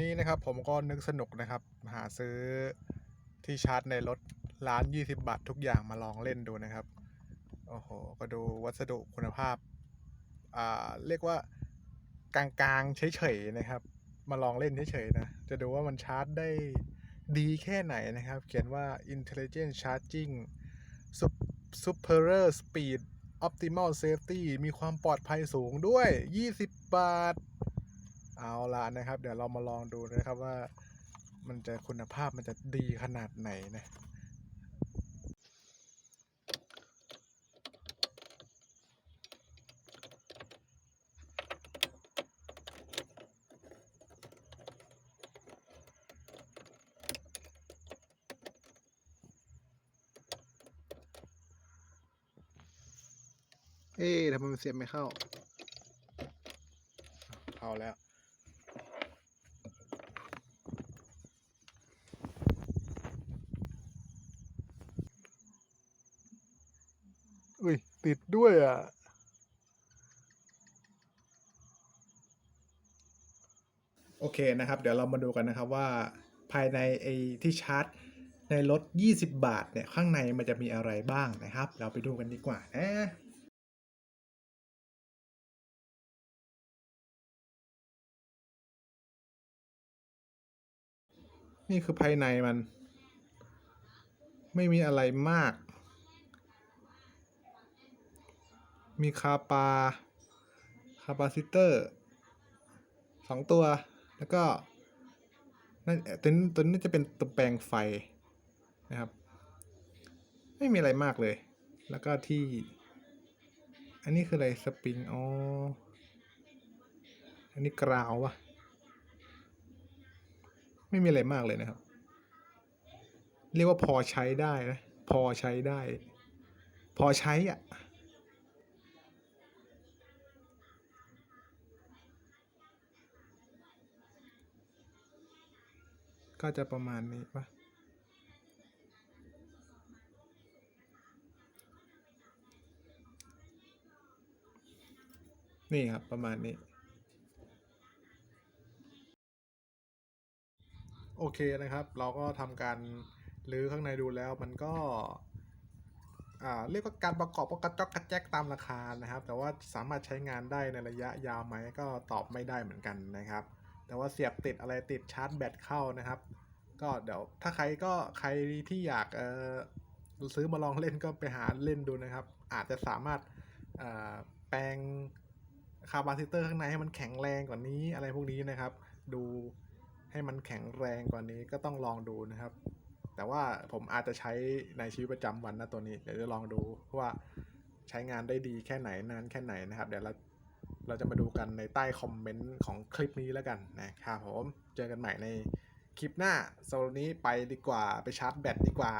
นี้นะครับผมก็นึกสนุกนะครับ หาซื้อที่ชาร์จในรถร้าน 20 บาททุกอย่างมาลองเล่นดูนะครับ โอ้โห ก็ดูวัสดุคุณภาพ อ่า เรียกว่ากลางๆเฉยๆนะครับ มาลองเล่นเฉยๆนะ จะดูว่ามันชาร์จได้ดีแค่ไหนนะครับ เขียนว่า intelligent charging superior speed optimal safety มีความปลอดภัยสูงด้วย 20 บาท เอาละนะครับ เดี๋ยวเรามาลองดูนะครับว่า มันจะคุณภาพมันจะดีขนาดไหนนะเอ๊ะทำไมมันเสียบไม่เข้าเข้าแล้ว อุ้ย ติดด้วยอะ โอเคนะครับ เดี๋ยวเรามาดูกันนะครับว่าภายในไอ้ที่ชาร์จในรถ 20 บาทเนี่ยข้างในมันจะมีอะไรบ้างนะครับ เราไปดูกันดีกว่านะนี่คือภายในมัน ไม่มีอะไรมาก มีคาปาคาปาซิเตอร์สองตัว แล้วก็นั่นตัวนี้ตัวนี้จะเป็นตัวแปลงไฟนะครับ ไม่มีอะไรมากเลย แล้วก็ที่ อันนี้คืออะไรสปริงอ๋ออันนี้กราววะไม่มีอะไรมากเลยนะครับ เรียกว่าพอใช้ได้นะ พอใช้ได้ พอใช้อะ ก็จะประมาณนี้ปะนี่ครับ ประมาณนี้ โอเคนะครับ เราก็ทำการรื้อข้างในดูแล้วมันก็เรียกว่าการประกอบก็กระจอกกระแจกตามราคานะครับ แต่ว่าสามารถใช้งานได้ในระยะยาวไหมก็ตอบไม่ได้เหมือนกันนะครับ แต่ว่าเสียบติดอะไรติดชาร์จแบตเข้านะครับ ก็เดี๋ยวถ้าใครก็ใครที่อยากเออซื้อมาลองเล่นก็ไปหาเล่นดูนะครับ อาจจะสามารถเอ่อแปลงคาร์บาซิเตอร์ข้างในให้มันแข็งแรงกว่านี้อะไรพวกนี้นะครับ ดูให้มันแข็งแรงกว่านี้ก็ต้องลองดูนะครับ แต่ว่าผมอาจจะใช้ในชีวิตประจำวันนะตัวนี้ เดี๋ยวจะลองดูว่าใช้งานได้ดีแค่ไหนนานแค่ไหนนะครับ เดี๋ยวเรา เราจะมาดูกันในใต้คอมเมนต์ของคลิปนี้แล้วกันนะครับผม เจอกันใหม่ในคลิปหน้าโซนนี้ไปดีกว่าไปชาร์จแบตดีกว่า